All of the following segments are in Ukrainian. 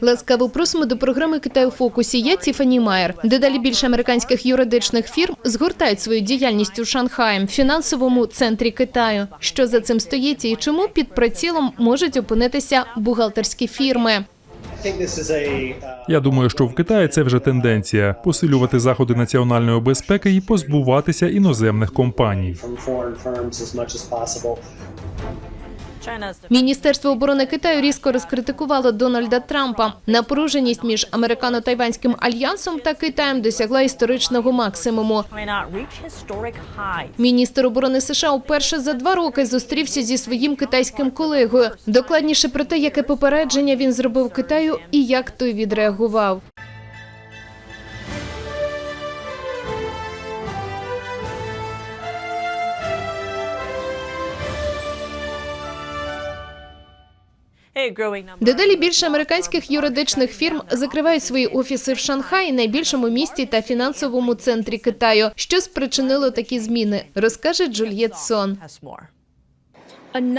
Ласкаво просимо до програми Китай у фокусі. Я Тіфані Майер. Дедалі більше американських юридичних фірм згортають свою діяльність у Шанхаї, фінансовому центрі Китаю. Що за цим стоїть і чому під прицілом можуть опинитися бухгалтерські фірми? Я думаю, що в Китаї це вже тенденція посилювати заходи національної безпеки і позбуватися іноземних компаній. Міністерство оборони Китаю різко розкритикувало Дональда Трампа. Напруженість між американо-тайванським альянсом та Китаєм досягла історичного максимуму. Міністр оборони США вперше за два роки зустрівся зі своїм китайським колегою. Докладніше про те, яке попередження він зробив Китаю і як той відреагував. Дедалі більше американських юридичних фірм закривають свої офіси в Шанхаї, найбільшому місті та фінансовому центрі Китаю. Що спричинило такі зміни, розкаже Джульєт Сон.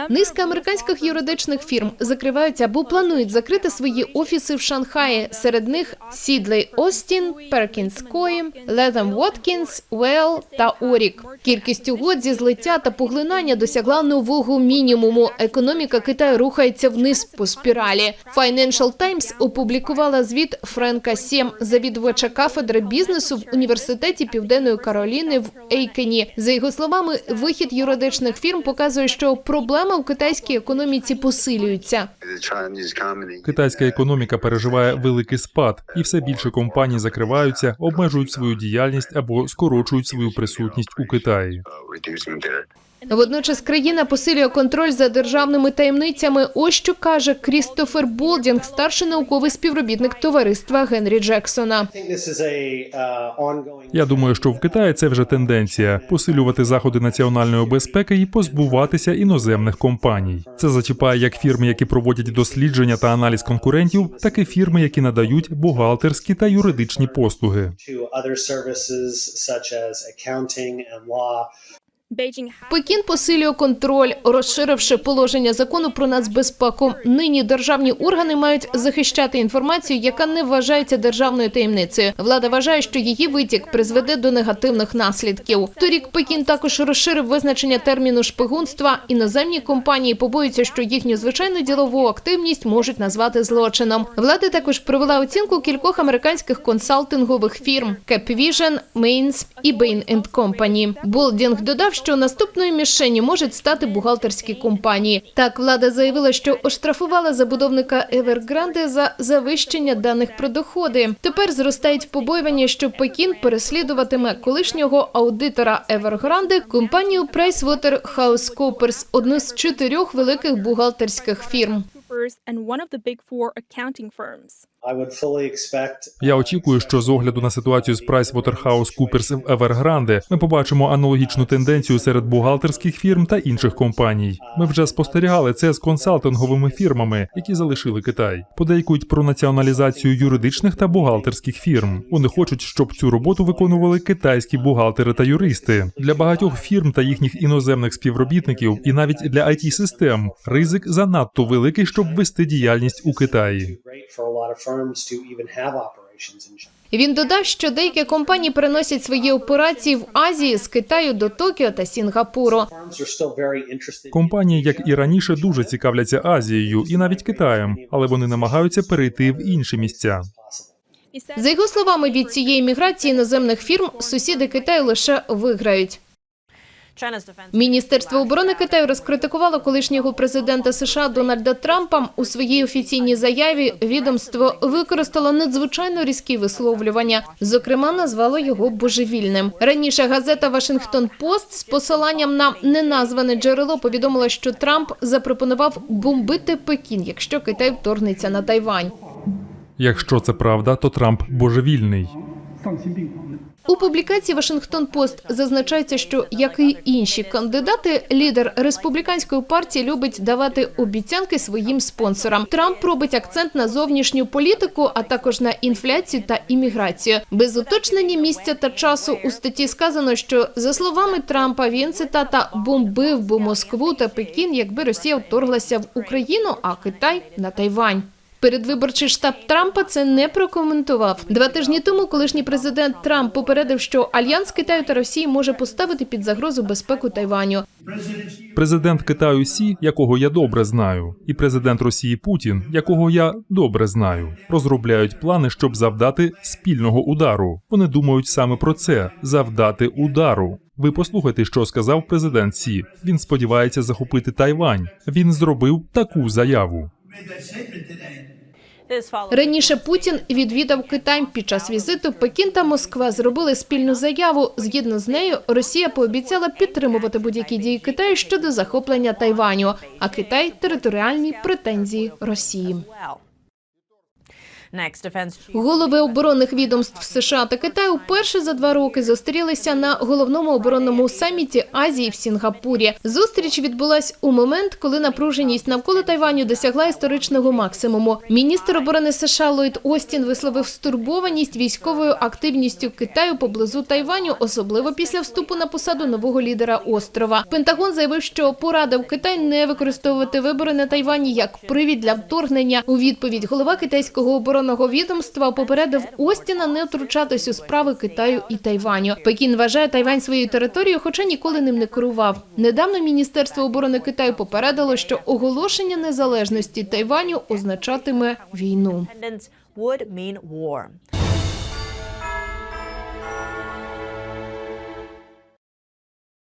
Низка американських юридичних фірм закриваються або планують закрити свої офіси в Шанхаї. Серед них Сідлей Остін, Перкінс Кої, Летем Воткінс, Уелл та Орік. Кількість угод зі злиття та поглинання досягла нового мінімуму. Економіка Китаю рухається вниз по спіралі. Financial Times опублікувала звіт Френка Сєм, завідувача кафедри бізнесу в університеті Південної Кароліни в Ейкені. За його словами, вихід юридичних фірм показує, що проблема в китайській економіці посилюється. the Китайська економіка переживає великий спад, і все більше компаній закриваються, обмежують свою діяльність або скорочують свою присутність у Китаї. Водночас країна посилює контроль за державними таємницями. Ось що каже Крістофер Болдінг, старший науковий співробітник товариства Генрі Джексона. Я думаю, що в Китаї це вже тенденція посилювати заходи національної безпеки і позбуватися іноземних компаній. Це зачіпає як фірми, які проводять дослідження та аналіз конкурентів, так і фірми, які надають бухгалтерські та юридичні послуги. Пекін посилює контроль, розширивши положення закону про нацбезпеку. Нині державні органи мають захищати інформацію, яка не вважається державною таємницею. Влада вважає, що її витік призведе до негативних наслідків. Торік Пекін також розширив визначення терміну шпигунства. Іноземні компанії побоюються, що їхню звичайну ділову активність можуть назвати злочином. Влада також провела оцінку кількох американських консалтингових фірм Capvision, Mainz і Bain Company. Болдінг додав, що наступною мішенью можуть стати бухгалтерські компанії. Так, влада заявила, що оштрафувала забудовника Evergrande за завищення даних про доходи. Тепер зростають побоювання, що Пекін переслідуватиме колишнього аудитора Evergrande компанію PricewaterhouseCoopers, одну з чотирьох великих бухгалтерських фірм. And one of the big four accounting firms. Я очікую, що з огляду на ситуацію з PricewaterhouseCoopers в Evergrande ми побачимо аналогічну тенденцію серед бухгалтерських фірм та інших компаній. Ми вже спостерігали це з консалтинговими фірмами, які залишили Китай. Подейкують про націоналізацію юридичних та бухгалтерських фірм. Вони хочуть, щоб цю роботу виконували китайські бухгалтери та юристи. Для багатьох фірм та їхніх іноземних співробітників, і навіть для it систем ризик занадто великий, щоб вести діяльність у Китаї. Firms to even have operations in China. Він додав, що деякі компанії переносять свої операції в Азії з Китаю до Токіо та Сінгапуру. Компанії, як і раніше, дуже цікавляться Азією і навіть Китаєм, але вони намагаються перейти в інші місця. За його словами, від цієї міграції іноземних фірм сусіди Китаю лише виграють. Міністерство оборони Китаю розкритикувало колишнього президента США Дональда Трампа у своїй офіційній заяві. Відомство використало надзвичайно різкі висловлювання. Зокрема, назвало його божевільним. Раніше газета Вашингтон Пост з посиланням на неназване джерело повідомила, що Трамп запропонував бомбити Пекін, якщо Китай вторгнеться на Тайвань. Якщо це правда, то Трамп божевільний. У публікації Вашингтон Пост зазначається, що як і інші кандидати, лідер республіканської партії любить давати обіцянки своїм спонсорам. Трамп робить акцент на зовнішню політику, а також на інфляцію та імміграцію. Без уточнення місця та часу у статті сказано, що за словами Трампа він цитата бомбив би Москву та Пекін, якби Росія вторглася в Україну, а Китай на Тайвань. Передвиборчий штаб Трампа це не прокоментував. Два тижні тому колишній президент Трамп попередив, що альянс Китаю та Росії може поставити під загрозу безпеку Тайваню. Президент Китаю Сі, якого я добре знаю, і президент Росії Путін, якого я добре знаю, розробляють плани, щоб завдати спільного удару. Вони думають саме про це завдати удару. Ви послухайте, що сказав президент Сі. Він сподівається захопити Тайвань. Він зробив таку заяву. Раніше Путін відвідав Китай під час візиту. Пекін та Москва зробили спільну заяву. Згідно з нею, Росія пообіцяла підтримувати будь-які дії Китаю щодо захоплення Тайваню, а Китай територіальні претензії Росії. Голови оборонних відомств США та Китаю вперше за два роки зустрілися на головному оборонному саміті Азії в Сінгапурі. Зустріч відбулась у момент, коли напруженість навколо Тайваню досягла історичного максимуму. Міністр оборони США Ллойд Остін висловив стурбованість військовою активністю Китаю поблизу Тайваню, особливо після вступу на посаду нового лідера острова. Пентагон заявив, що порадив Китай не використовувати вибори на Тайвані як привід для вторгнення. У відповідь голова китайського оборонного відомства попередив Остіна не втручатись у справи Китаю і Тайваню. Пекін вважає Тайвань своєю територією, хоча ніколи ним не керував. Недавно Міністерство оборони Китаю попередило, що оголошення незалежності Тайваню означатиме війну.